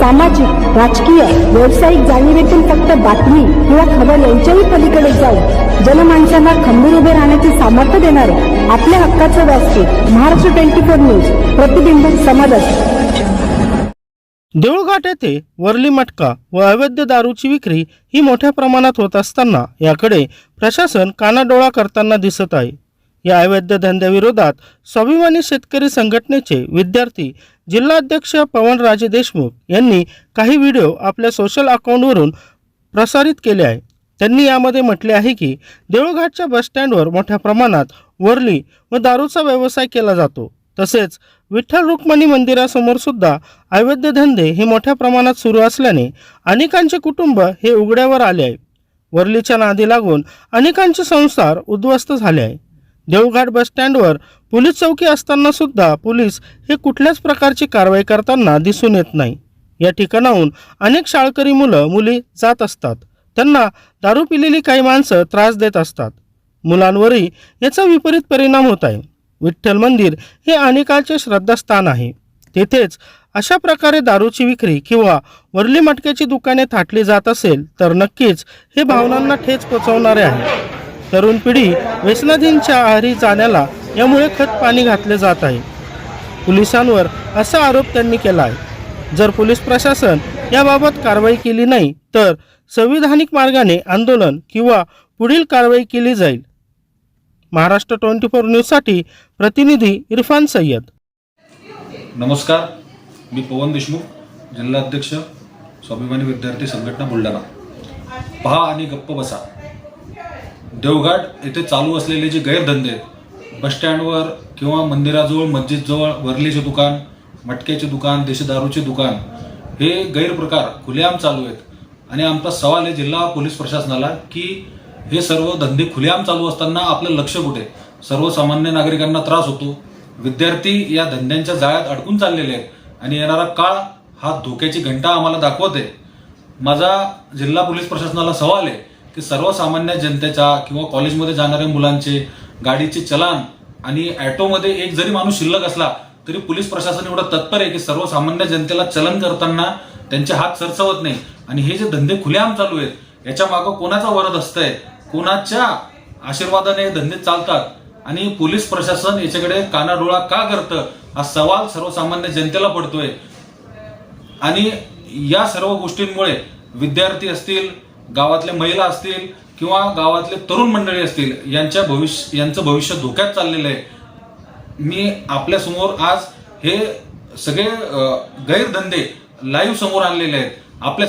सामाजिक राजकीय व्यावसायिक जाणीवेतून फक्त बातमी किंवा खबर यांच्याही पलीकडे जाऊन जनमानसांना खंबीर उभे राहण्याचे सामर्थ्य देणारे आपल्या हक्काचं व्यासपीठ महाराष्ट्र ट्वेंटी फोर न्यूज प्रतिबिंब समाजात. देऊळघाट येथे वरली मटका व अवैध दारूची विक्री ही मोठ्या प्रमाणात होत असताना याकडे प्रशासन कानाडोळा करताना दिसत आहे. या अवैध धंद्याविरोधात स्वाभिमानी शेतकरी संघटनेचे विद्यार्थी जिल्हाध्यक्ष पवनराजे देशमुख यांनी काही व्हिडिओ आपल्या सोशल अकाउंटवरून प्रसारित केले आहे त्यांनी यामध्ये म्हटले आहे की देऊळघाटच्या बसस्टँडवर मोठ्या प्रमाणात वरली व दारूचा व्यवसाय केला जातो. तसेच विठ्ठल रुक्मणी मंदिरासमोर सुद्धा अवैध धंदे हे मोठ्या प्रमाणात सुरू असल्याने अनेकांचे कुटुंब हे उघड्यावर आले आहे. वरलीच्या नादी लागून अनेकांचे संसार उद्ध्वस्त झाले आहे. देवघाट बसस्टँडवर पोलीस चौकी असताना सुद्धा पोलीस हे कुठल्याच प्रकारची कारवाई करताना दिसून येत नाही. या ठिकाणाहून अनेक शाळकरी मुलं मुली जात असतात. त्यांना दारू पिलेली काही माणसं त्रास देत असतात. मुलांवरही याचा विपरीत परिणाम होत आहे. विठ्ठल मंदिर हे अनेकांचे श्रद्धास्थान आहे. तेथेच अशा प्रकारे दारूची विक्री किंवा वरली मटक्याची दुकाने थाटली जात असेल तर नक्कीच हे भावनांना ठेच पोचवणारे आहे. तरुण पिढी व्यसनाधीनच्या आहारी जाण्याला यामुळे खत पाणी घातले जात आहे. पोलिसांवर असा आरोप त्यांनी केला आहे. जर पोलीस प्रशासन याबाबत कारवाई केली नाही तर संविधानिक मार्गाने आंदोलन किंवा पुढील कारवाई केली जाईल. महाराष्ट्र ट्वेंटी फोर न्यूजसाठी प्रतिनिधी इरफान सय्यद. नमस्कार. मी पवन देशमुख जिल्हाध्यक्ष स्वाभिमानी विद्यार्थी संघटना बुलढाणा. पहा आणि गप्प बसा. देवघाट येथे चालू असलेले जे गैरधंदे आहेत, बसस्टँडवर किंवा मंदिराजवळ मस्जिदजवळ वरलीचे दुकान मटक्याचे दुकान देशदारूचे दुकान हे गैरप्रकार खुलेआम चालू आहेत. आणि आमचा सवाल आहे जिल्हा पोलीस प्रशासनाला की हे सर्व धंदे खुलेआम चालू असताना आपलं लक्ष कुठे? सर्वसामान्य नागरिकांना त्रास होतो. विद्यार्थी या धंद्यांच्या जाळ्यात अडकून चाललेले आहेत आणि येणारा काळ हा धोक्याची घंटा आम्हाला दाखवत. आहे माझा जिल्हा पोलीस प्रशासनाला सवाल आहे की सर्वसामान्य जनतेच्या किंवा कॉलेजमध्ये जाणाऱ्या मुलांचे गाडीचे चलान आणि ॲटोमध्ये एक जरी माणूस शिल्लक असला तरी पोलीस प्रशासन एवढं तत्पर आहे की सर्वसामान्य जनतेला चलन करताना त्यांचे हात सरसवत नाही. आणि हे जे धंदे खुलेआम चालू आहेत याच्या मागं कोणाचा वरद असतंय? कोणाच्या आशीर्वादाने हे धंदे चालतात? आणि पोलीस प्रशासन याच्याकडे कानाडोळा का करतं? हा सवाल सर्वसामान्य जनतेला पडतोय. आणि या सर्व गोष्टींमुळे विद्यार्थी असतील गावातल्या महिला असतील किंवा गावातले तरुण मंडळी असतील यांच्या भविष्य यांचं भविष्य धोक्यात चाललेलं आहे. मी आपल्यासमोर आज हे सगळे गैरधंदे लाईव्ह समोर आणलेले आहेत. आपल्या